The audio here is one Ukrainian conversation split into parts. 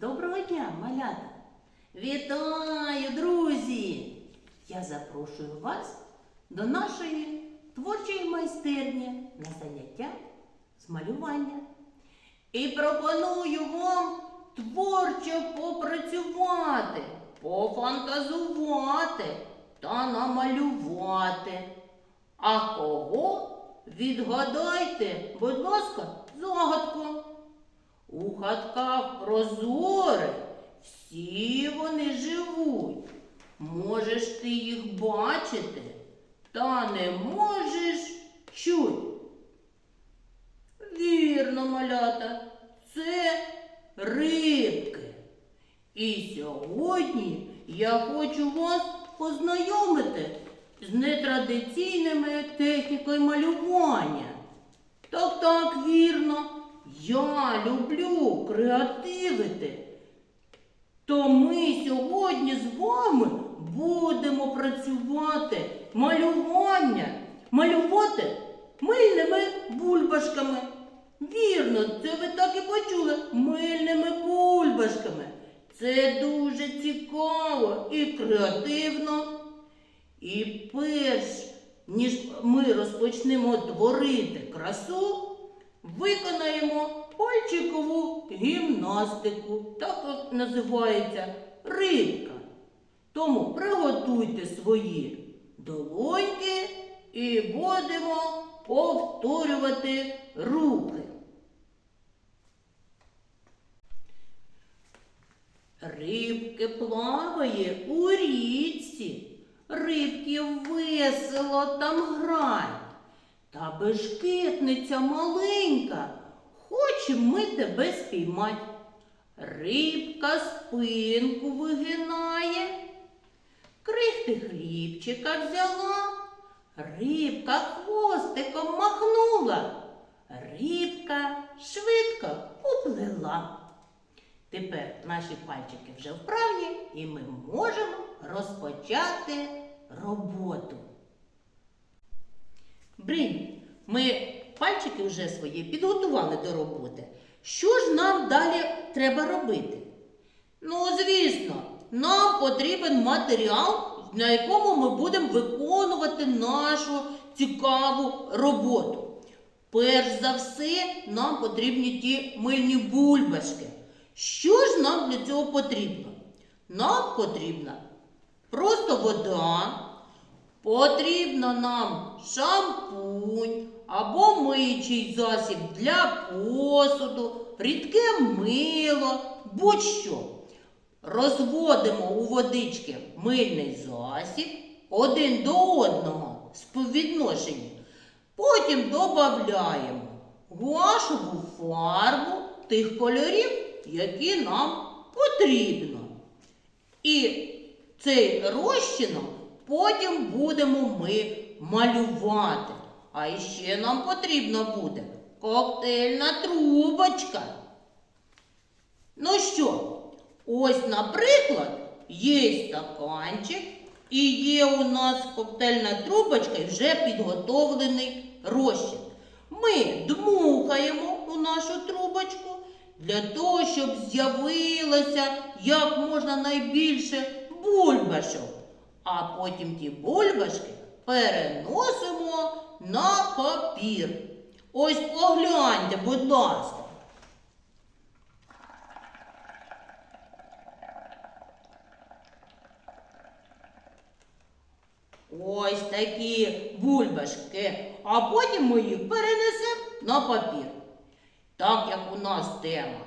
Доброго дня, малята! Вітаю, друзі! Я запрошую вас до нашої творчої майстерні на заняття з малювання. І пропоную вам творчо попрацювати, пофантазувати та намалювати. А кого відгадайте, будь ласка, загадку. У хатках прозорих всі вони живуть. Можеш ти їх бачити, та не можеш чуть. Вірно, малята, це рибки. І сьогодні я хочу вас познайомити з нетрадиційними технікою малювання. Так, так, вірно. Я люблю креативити. То ми сьогодні з вами будемо працювати малювання, малювати мильними бульбашками. Вірно, це ви так і почули мильними бульбашками. Це дуже цікаво і креативно. І перш ніж ми розпочнемо творити красу, виконаємо пальчикову гімнастику. Так от називається рибка. Тому приготуйте свої долоньки і будемо повторювати рухи. Рибки плаває у річці, рибки весело там грають. Та бешкетниця маленька, хочем ми тебе спіймать. Рибка спинку вигинає, крихти хлібчика взяла, рибка хвостиком махнула, рибка швидко уплила. Тепер наші пальчики вже вправні і ми можемо розпочати роботу. Бринь, ми пальчики вже свої підготували до роботи. Що ж нам далі треба робити? Ну, звісно, нам потрібен матеріал, на якому ми будемо виконувати нашу цікаву роботу. Перш за все, нам потрібні ті мильні бульбашки. Що ж нам для цього потрібно? Нам потрібна просто вода, потрібно нам шампунь або миючий засіб для посуду, рідке мило, будь-що. Розводимо у водички мильний засіб один до одного співвідношенні. Потім додаємо гуашеву фарбу тих кольорів, які нам потрібно. І цей розчином потім будемо ми малювати. А ще нам потрібно буде коктейльна трубочка. Ну що, ось, наприклад, є стаканчик і є у нас коктейльна трубочка і вже підготовлений розчин. Ми дмухаємо у нашу трубочку для того, щоб з'явилося як можна найбільше бульбашок. А потім ті бульбашки переносимо на папір. Ось погляньте, будь ласка. Ось такі бульбашки, а потім ми їх перенесемо на папір. Так як у нас тема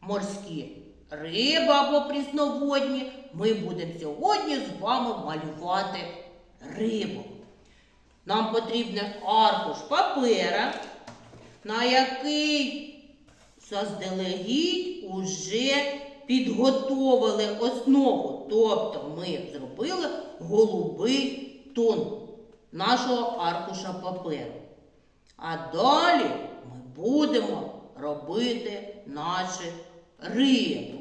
морські риби або прісноводні, ми будемо сьогодні з вами малювати рибу. Нам потрібен аркуш папера, на який заздалегідь уже підготовили основу. Тобто ми зробили голубий тон нашого аркуша паперу. А далі ми будемо робити наші рибок.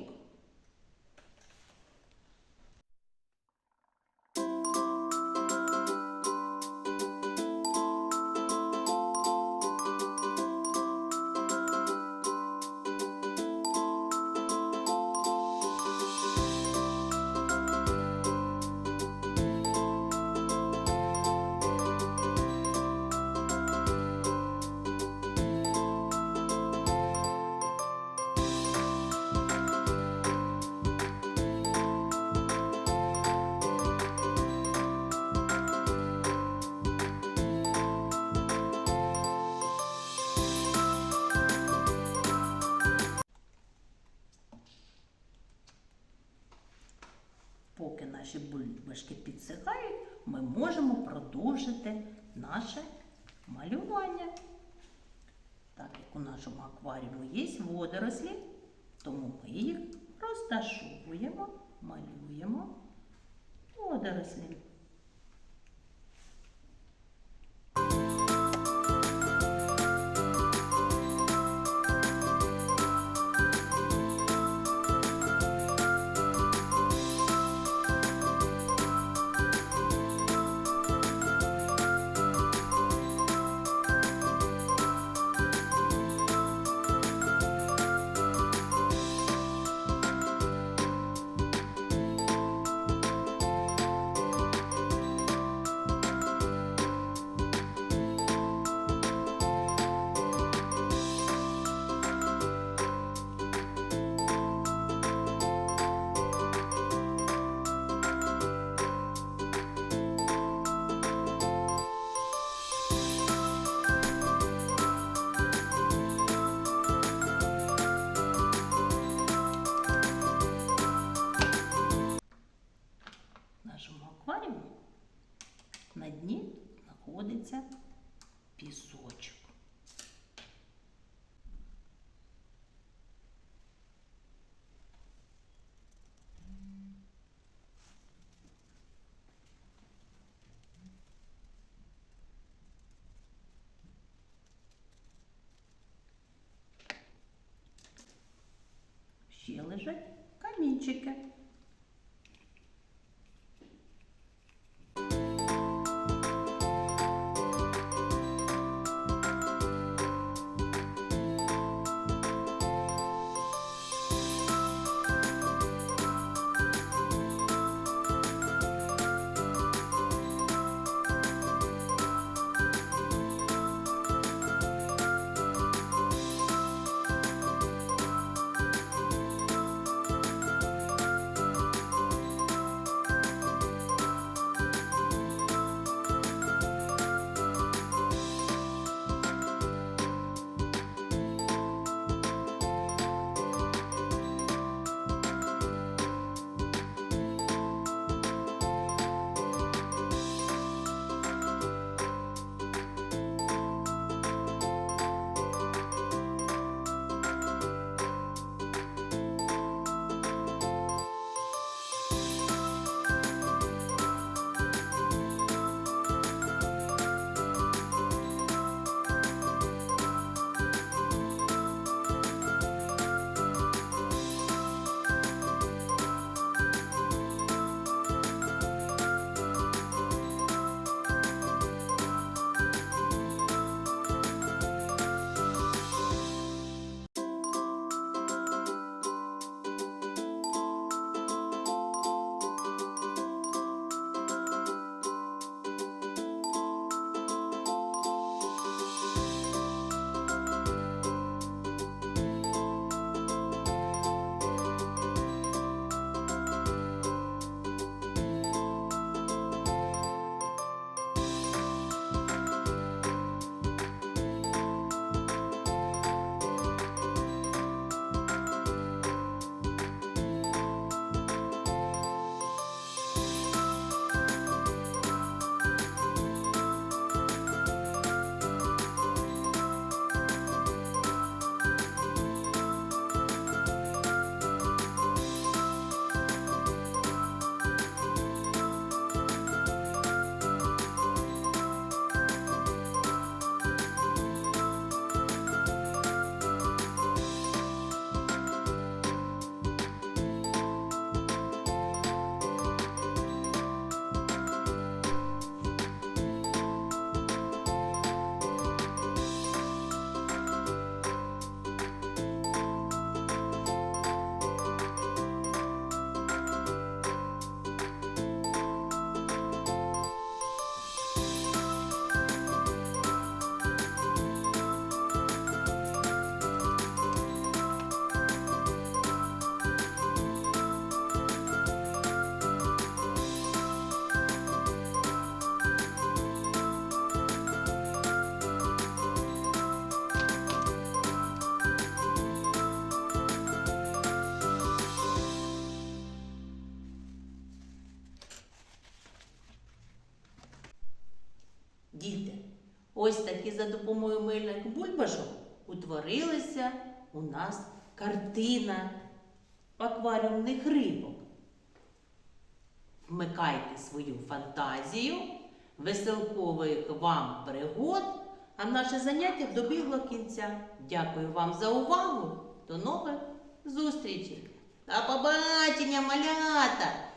Трішки ми можемо продовжити наше малювання. Так як у нашому акваріуму є водорослі, тому ми їх розташовуємо, малюємо водорослі. Лежать камінчики. Ось такі за допомогою мильних бульбашок утворилася у нас картина акваріумних рибок. Вмикайте свою фантазію, веселкових вам пригод, а наше заняття добігло кінця. Дякую вам за увагу. До нових зустрічей. До побачення, малята!